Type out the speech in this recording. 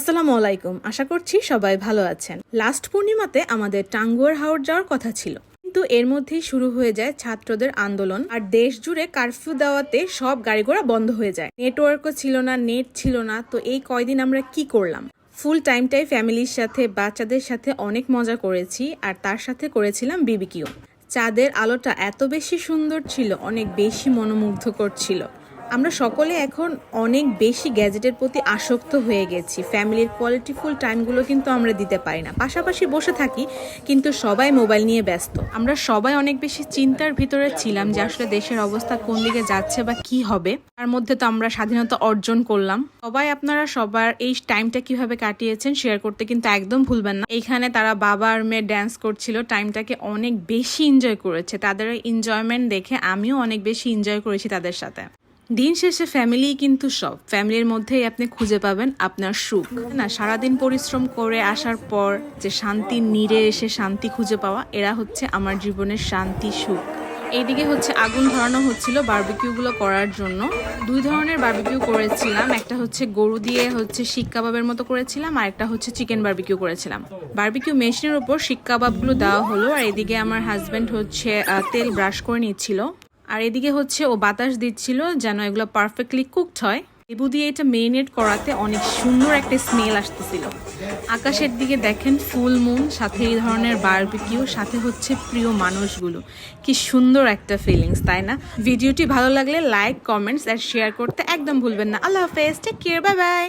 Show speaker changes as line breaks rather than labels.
আসসালামু আলাইকুম। আশা করছি সবাই ভালো আছেন। লাস্ট পূর্ণিমাতে আমাদের টাঙ্গুয়ার হাওড় যাওয়ার কথা ছিল। কিন্তু এর মধ্যেই শুরু হয়ে যায় ছাত্রদের আন্দোলন আর দেশ জুড়ে কারফিউ দেওয়াতে সব গাড়ি ঘোড়া বন্ধ হয়ে যায়। নেটওয়ার্কও ছিল না, নেট ছিল না, তো এই কয়দিন আমরা কি করলাম? ফুল টাইমটাই ফ্যামিলির সাথে, বাচ্চাদের সাথে অনেক মজা করেছি আর তার সাথে করেছিলাম বিবিকিউ। চাঁদের আলোটা এত বেশি সুন্দর ছিল, অনেক বেশি মনোমুগ্ধকর ছিল। আমরা সকলে এখন অনেক বেশি গ্যাজেটের প্রতি আসক্ত হয়ে গেছি। ফ্যামিলির কোয়ালিটিফুল টাইমগুলো কিন্তু আমরা দিতে পারি না। পাশাপাশি বসে থাকি, কিন্তু সবাই মোবাইল নিয়ে ব্যস্ত। আমরা সবাই অনেক বেশি চিন্তার ভিতরে ছিলাম যে আসলে দেশের অবস্থা কোন দিকে যাচ্ছে বা কি হবে। তার মধ্যে তো আমরা স্বাধীনতা অর্জন করলাম। সবাই আপনারা সবার এই টাইমটা কীভাবে কাটিয়েছেন শেয়ার করতে কিন্তু একদম ভুলবেন না। এইখানে তারা বাবা আর মেয়ে ড্যান্স করছিল টাইমটাকে অনেক বেশি এনজয় করেছে। তাদের এনজয়মেন্ট দেখে আমিও অনেক বেশি এনজয় করেছি তাদের সাথে। দিন শেষে ফ্যামিলি কিন্তু সব। ফ্যামিলির মধ্যেই আপনি খুঁজে পাবেন আপনার সুখ। না, সারাদিন পরিশ্রম করে আসার পর যে শান্তি নীড়ে এসে শান্তি খুঁজে পাওয়া, এরা হচ্ছে আমার জীবনের শান্তি, সুখ। এইদিকে হচ্ছে আগুন ধরানো হচ্ছিল বার্বিকিউগুলো করার জন্য। দুই ধরনের বার্বিকিউ করেছিলাম। একটা হচ্ছে গরু দিয়ে হচ্ছে শিক কাবাবের মতো করেছিলাম, আর একটা হচ্ছে চিকেন বারবিকিউ করেছিলাম। বারবিকিউ মেশিনের উপর শিক কাবাবগুলো দেওয়া হলো, আর এদিকে আমার হাজব্যান্ড হচ্ছে তেল ব্রাশ করে নিচ্ছিল। আর এদিকে হচ্ছে ও বাতাস দিচ্ছিল যেন এগুলো পারফেক্টলি কুকড হয়। লেবু দিয়ে এটা মেরিনেট করাতে অনেক সুন্দর একটা স্মেল আসতেছিল। আকাশের দিকে দেখেন ফুল মুন সাথে এই ধরনের বারবিকিউ সাথে হচ্ছে প্রিয় মানুষগুলো। কি সুন্দর একটা ফিলিংস তাই না? ভিডিওটি ভালো লাগলে লাইক কমেন্টস আর শেয়ার করতে একদম ভুলবেন না। আল্লাহ হাফেজ টেক কেয়ার বাই বাই